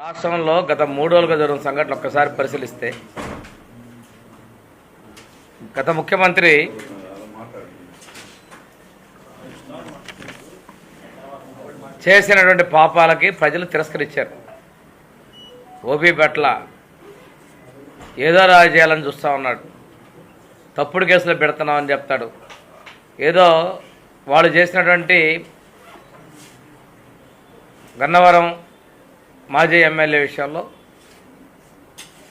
రాష్ట్రంలో గత మూడు రోజులుగా జరిగిన సంఘటనలు ఒక్కసారి పరిశీలిస్తే గత ముఖ్యమంత్రి చేసినటువంటి పాపాలకి ప్రజలు తిరస్కరించారు. ఓపీ పట్ల ఏదో రాజు చేయాలని చూస్తూ ఉన్నాడు. తప్పుడు కేసులు పెడుతున్నామని చెప్తాడు. ఏదో వాళ్ళు చేసినటువంటి గన్నవరం మాజీ ఎమ్మెల్యే విషయంలో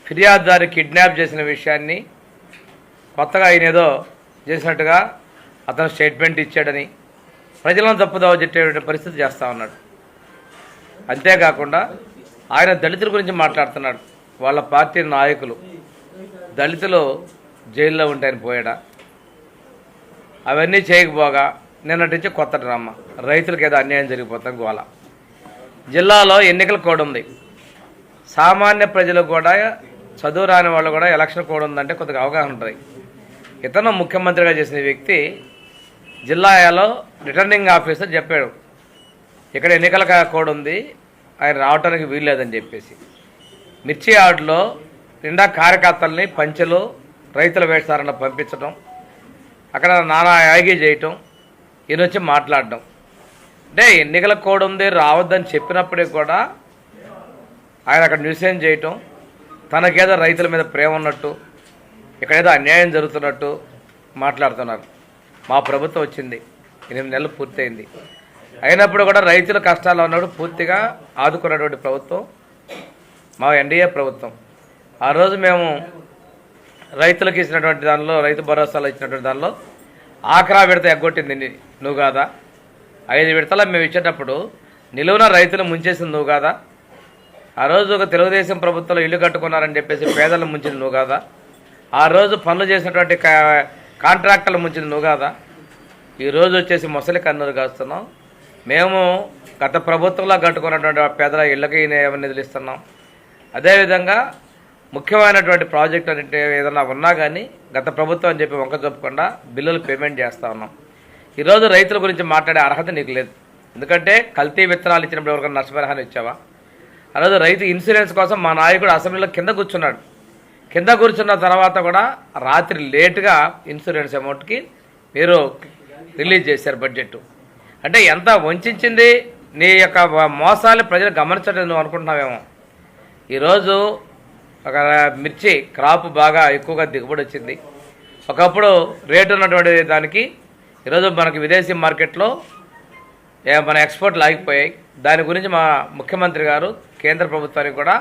ఫిర్యాదుదారు కిడ్నాప్ చేసిన విషయాన్ని కొత్తగా ఆయన ఏదో చేసినట్టుగా అతను స్టేట్మెంట్ ఇచ్చాడని ప్రజలను తప్పుదావ చెప్పేటువంటి పరిస్థితి చేస్తూ ఉన్నాడు. అంతేకాకుండా ఆయన దళితుల గురించి మాట్లాడుతున్నాడు. వాళ్ళ పార్టీ నాయకులు దళితులు జైల్లో ఉంటాయని పోయాడా? అవన్నీ చేయకపోగా నిన్నటి నుంచి కొత్త డ్రామా. రైతులకు ఏదో అన్యాయం జరిగిపోతాం గోల. జిల్లాలో ఎన్నికల కోడ్ ఉంది. సామాన్య ప్రజలు కూడా చదువు రాని వాళ్ళు కూడా ఎలక్షన్ కోడ్ ఉందంటే కొద్దిగా అవగాహన ఉంటుంది. ఇతను ముఖ్యమంత్రిగా చేసిన వ్యక్తి జిల్లాలో రిటర్నింగ్ ఆఫీసర్ చెప్పాడు. ఇక్కడ ఎన్నికల కోడ్ ఉంది ఆయన రావడానికి వీల్లేదని చెప్పేసి. మిర్చి ఆర్డులో నిండా కార్యకర్తల్ని పంచెలు రైతుల వేషధారణ పంపించడం అక్కడ నానా యాగి చేయటం ఈయన వచ్చి మాట్లాడడం అంటే ఎన్నికల కోడ్ ఉంది రావద్దని చెప్పినప్పటికి కూడా ఆయన అక్కడ న్యూసేం చేయటం? తనకేదో రైతుల మీద ప్రేమ ఉన్నట్టు ఇక్కడేదో అన్యాయం జరుగుతున్నట్టు మాట్లాడుతున్నారు. మా ప్రభుత్వం వచ్చింది ఎనిమిది నెలలు పూర్తయింది. అయినప్పుడు కూడా రైతుల కష్టాలు ఉన్నప్పుడు పూర్తిగా ఆదుకున్నటువంటి ప్రభుత్వం మా ఎన్డీఏ ప్రభుత్వం. ఆ రోజు మేము రైతులకు ఇచ్చినటువంటి దానిలో రైతు భరోసాలో ఇచ్చినటువంటి దానిలో ఆఖరా విడత ఎగ్గొట్టింది నువ్వు కాదా ఐదు విడతల మేము ఇచ్చేటప్పుడు నిలువున రైతులు ముంచేసింది నువ్వు కాదా? ఆ రోజు ఒక తెలుగుదేశం ప్రభుత్వంలో ఇల్లు కట్టుకున్నారని చెప్పేసి పేదలను ముంచింది నువ్వు కాదా? ఆ రోజు పనులు చేసినటువంటి కా- కాంట్రాక్టర్లు ముంచింది నువ్వు కాదా? ఈరోజు వచ్చేసి మొసలి కన్నులు కాస్తున్నాం. మేము గత ప్రభుత్వంలో కట్టుకున్నటువంటి పేదల ఇళ్ళకి ఏమైనా నిధులు ఇస్తున్నాం అదేవిధంగా ముఖ్యమైనటువంటి ప్రాజెక్ట్ అంటే ఏదైనా ఉన్నా కానీ గత ప్రభుత్వం అని చెప్పి వంక చెప్పకుండా బిల్లులు పేమెంట్ చేస్తూ ఉన్నాం. ఈరోజు రైతుల గురించి మాట్లాడే అర్హత నీకు లేదు. ఎందుకంటే కల్తీ విత్తనాలు ఇచ్చినప్పుడు ఎవరికైనా నష్టపరిహారం ఇచ్చావా? ఆ రోజు రైతు ఇన్సూరెన్స్ కోసం మా నాయకుడు అసెంబ్లీలో కింద కూర్చున్నాడు. కింద కూర్చున్న తర్వాత కూడా రాత్రి లేటుగా ఇన్సూరెన్స్ అమౌంట్కి మీరు రిలీజ్ చేశారు బడ్జెట్. అంటే ఎంత వంచింది నీ యొక్క మోసాలు ప్రజలు గమనించడం నువ్వు అనుకుంటున్నావేమో. ఈరోజు ఒక మిర్చి క్రాప్ బాగా ఎక్కువగా దిగుబడి వచ్చింది. ఒకప్పుడు రేటు ఉన్నటువంటి దానికి ఈరోజు మనకి విదేశీ మార్కెట్లో మన ఎక్స్పోర్ట్లు ఆగిపోయాయి దాని గురించి మా ముఖ్యమంత్రి గారు కేంద్ర ప్రభుత్వానికి కూడా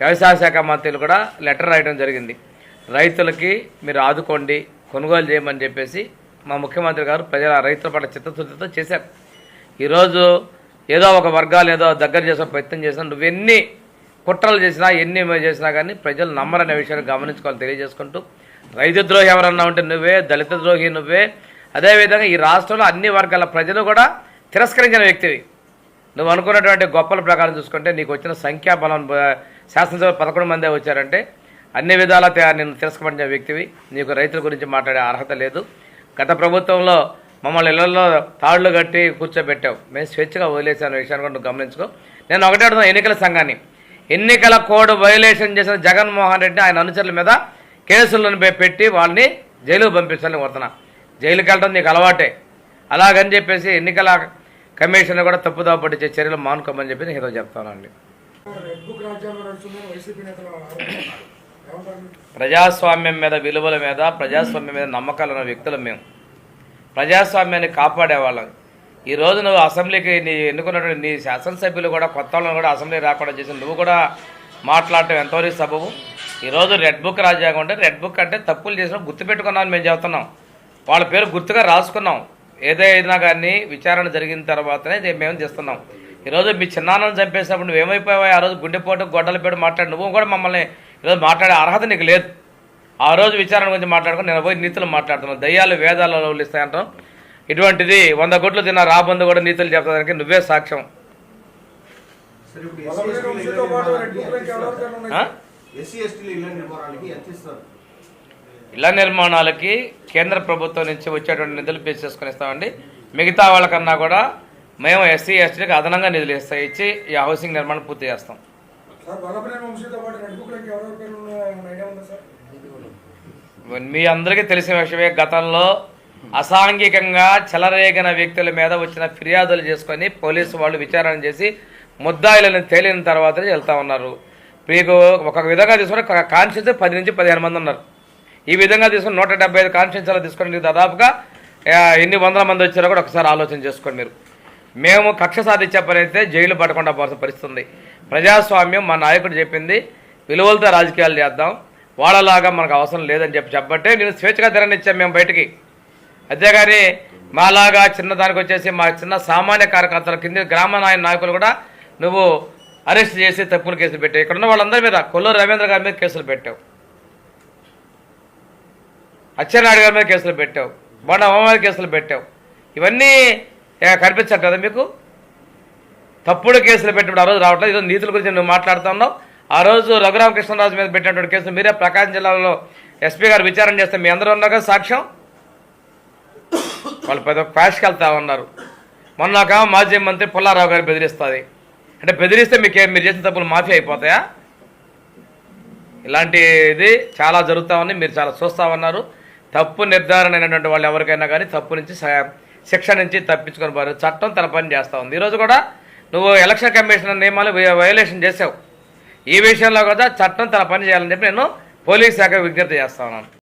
వ్యవసాయ శాఖ మంత్రులు కూడా లెటర్ రాయడం జరిగింది. రైతులకి మీరు ఆదుకోండి కొనుగోలు చేయమని చెప్పేసి మా ముఖ్యమంత్రి గారు ప్రజల రైతుల పట్ల చిత్తశుద్ధితో చేశారు. ఈరోజు ఏదో ఒక వర్గాలు ఏదో దగ్గర చేసే ప్రయత్నం చేసినా నువ్వెన్ని కుట్రలు చేసినా ఎన్ని చేసినా కానీ ప్రజలు నమ్మరనే విషయాన్ని గమనించుకోవాలి తెలియజేసుకుంటూ. రైతు ద్రోహి ఎవరన్నా ఉంటే నువ్వే దళిత ద్రోహి నువ్వే అదేవిధంగా ఈ రాష్ట్రంలో అన్ని వర్గాల ప్రజలు కూడా తిరస్కరించిన వ్యక్తివి. నువ్వు అనుకున్నటువంటి గొప్పల ప్రకారం చూసుకుంటే నీకు వచ్చిన సంఖ్యాబలం శాసనసభ పదకొండు మందే వచ్చారంటే అన్ని విధాలా నేను నిన్ను తిరస్కరించిన వ్యక్తివి. నీకు రైతుల గురించి మాట్లాడే అర్హత లేదు. గత ప్రభుత్వంలో మమ్మల్ని ఇళ్ళలో తాళ్ళు కట్టి కూర్చోబెట్టావు. మేము స్వేచ్ఛగా వదిలేసాను విషయాన్ని కూడా నువ్వు గమనించుకో. నేను ఒకటే అడుగుతాను ఎన్నికల సంఘాన్ని. ఎన్నికల కోడ్ వైలేషన్ చేసిన జగన్మోహన్ రెడ్డి ఆయన అనుచరుల మీద కేసులను పెట్టి వాళ్ళని జైలుకు పంపించాలని కోరుతున్నాను జైలుకి వెళ్ళడం నీకు అలవాటే. అలాగని చెప్పేసి ఎన్నికల కమిషన్ కూడా తప్పుదోవ పట్టించే చర్యలు మానుకోమని చెప్పి నేను ఏదో చెప్తానండి. ప్రజాస్వామ్యం మీద విలువల మీద ప్రజాస్వామ్యం మీద నమ్మకాలు ఉన్న వ్యక్తులు మేము. ప్రజాస్వామ్యాన్ని కాపాడేవాళ్ళం. ఈ రోజు నువ్వు అసెంబ్లీకి నీ ఎన్నుకున్నటువంటి నీ శాసనసభ్యులు కూడా కొత్త వాళ్ళని కూడా అసెంబ్లీ రాకుండా చేసి నువ్వు కూడా మాట్లాడటం ఎంతవరకు సబబు? ఈరోజు రెడ్ బుక్ రాజ్యాంగం అంటే రెడ్ బుక్ అంటే తప్పులు చేసిన గుర్తుపెట్టుకున్నాను మేము చెబుతున్నాం వాళ్ళ పేరు గుర్తుగా రాసుకున్నాం. ఏదైనా కానీ విచారణ జరిగిన తర్వాతనే మేము చేస్తున్నాం. ఈరోజు మీ చిన్నాన్నను చంపేసినప్పుడు నువ్వు ఏమైపోయావు ఆ రోజు గుండెపోటు గొడ్డల పేరు మాట్లాడి నువ్వు కూడా మమ్మల్ని ఈరోజు మాట్లాడే అర్హత నీకు లేదు. ఆ రోజు విచారణ గురించి మాట్లాడుకుని నేను పోయి నీతులు మాట్లాడుతున్నాను. దయ్యాలు వేదాలలో ఇస్తాయంటాం ఇటువంటిది వంద కోట్లు తిన్న రాబందు కూడా నీతులు చెప్పడానికి నువ్వే సాక్ష్యం? ఎస్సీ ఎస్టీల ఇళ్ళ నిర్మాణానికి ఎంత ఇస్తారు? ఇళ్ళ నిర్మాణాలకి కేంద్ర ప్రభుత్వం నుంచి వచ్చేటువంటి నిధులు పే చేసుకుని ఇస్తామండి. మిగతా వాళ్ళకన్నా కూడా మేము ఎస్సీ ఎస్టీకి అదనంగా నిధులు ఇస్తాయి ఇచ్చి ఈ హౌసింగ్ నిర్మాణం పూర్తి చేస్తాం. మీ అందరికీ తెలిసిన విషయమే గతంలో అసాంఘికంగా చెలరేగిన వ్యక్తుల మీద వచ్చిన ఫిర్యాదులు చేసుకొని పోలీసు వాళ్ళు విచారణ చేసి ముద్దాయిలను తేలిన తర్వాత వెళ్తా ఉన్నారు. మీకు ఒక విధంగా తీసుకుని కాన్షియన్స్ పది నుంచి పదిహేను మంది ఉన్నారు. ఈ విధంగా తీసుకుని నూట డెబ్బై ఐదు కాన్షియన్స్లో తీసుకోండి దాదాపుగా ఎన్ని వందల మంది వచ్చారో కూడా ఒకసారి ఆలోచన చేసుకోండి మీరు. మేము కక్ష సాధించే పని అయితే జైలు పడకుండా పోవాల్సిన పరిస్థితి ఉంది. ప్రజాస్వామ్యం మా నాయకుడు చెప్పింది విలువలతో రాజకీయాలు చేద్దాం వాళ్ళలాగా మనకు అవసరం లేదని చెప్పి చెప్పబట్టే నేను స్వేచ్ఛగా తిరగనిచ్చాం మేము బయటికి. అంతేగాని మాలాగా చిన్నదానికి వచ్చేసి మా చిన్న సామాన్య కార్యకర్తల కింద గ్రామ నాయ నాయకులు కూడా నువ్వు అరెస్ట్ చేసి తప్పులు కేసులు పెట్టావు. ఇక్కడ ఉన్న వాళ్ళందరి మీద కొల్లూరు రవీంద్ర గారి మీద కేసులు పెట్టావు. అచ్చెన్నాయుడు గారి మీద కేసులు పెట్టావు బొండ అమ్మ మీద కేసులు పెట్టావు. ఇవన్నీ ఏ, కనిపించట్టు కదా మీకు? తప్పుడు కేసులు పెట్టినప్పుడు ఆ రోజు రావట్లేదు. ఈరోజు నీతుల గురించి నువ్వు మాట్లాడుతూ ఉన్నావు. ఆ రోజు రఘురామకృష్ణరాజు మీద పెట్టినటువంటి కేసులు మీరే ప్రకాశం జిల్లాలో ఎస్పీ గారు విచారణ చేస్తే మీ అందరూ ఉన్నాగా సాక్ష్యం? వాళ్ళు పెద్ద క్వాష్కి వెళ్తా ఉన్నారు. మొన్నాక మాజీ మంత్రి పుల్లారావు గారు బెదిరిస్తుంది. అంటే బెదిరిస్తే మీకు మీరు చేసిన తప్పులు మాఫీ అయిపోతాయా? ఇలాంటి ఇది చాలా జరుగుతూ ఉంది. మీరు చాలా చూస్తూ ఉన్నారు. తప్పు నిర్ధారణ అయినటువంటి వాళ్ళు ఎవరికైనా కానీ తప్పు నుంచి శిక్ష నుంచి తప్పించుకొని పోరు. చట్టం తన పని చేస్తూ ఉంది. ఈరోజు కూడా నువ్వు ఎలక్షన్ కమిషన్ నియమాలు వయోలేషన్ చేసావు. ఈ విషయంలో కూడా చట్టం తన పని చేయాలని చెప్పి నేను పోలీస్ శాఖ విజ్ఞప్తి చేస్తా ఉన్నాను.